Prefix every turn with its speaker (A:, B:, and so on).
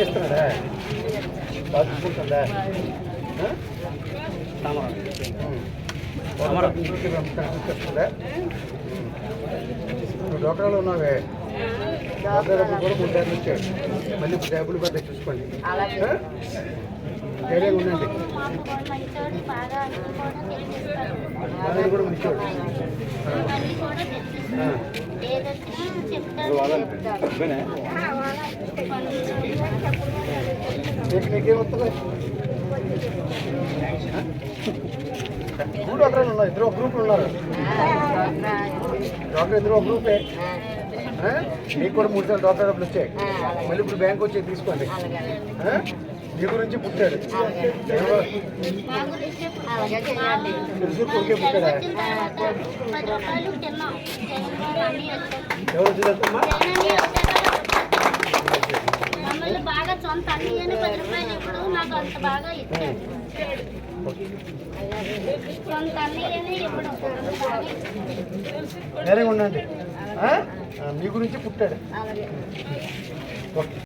A: ఇస్తున్నాడా నువ్వు డాక్టర్లో ఉన్నావే డాక్టర్ కూడా మూడు మళ్ళీ ఇప్పుడు డబ్బులు పడ్డాయి చూసుకోండి ధైర్యంగా ఉండండి. అదే కూడా మంచివాడు నీకేం వస్తుంది మూడు డాక్టర్లు ఉన్నారు ఇద్దరు ఒక గ్రూప్ ఉన్నారు. డాక్టర్ ఇద్దరు ఒక గ్రూపే మీకు కూడా మూడు సార్లు డాక్టర్ డబ్బులు వచ్చాయి. మళ్ళీ ఇప్పుడు బ్యాంక్ వచ్చి తీసుకోండి. ఆ? నీ గురించి పుట్టాడు. కొడుకే పుట్టాడా? ఎవరు వచ్చిందమ్మా
B: సొంత పది రూపాయలు ఇప్పుడు నాకు అంత బాగా ఇచ్చాడు సొంత ఇప్పుడు అంత బాగా ఇచ్చాడు.
A: ధైర్యంగా ఉండండి ఆ? ఆ, మీ గురించి పుట్టాడు. ఓకే.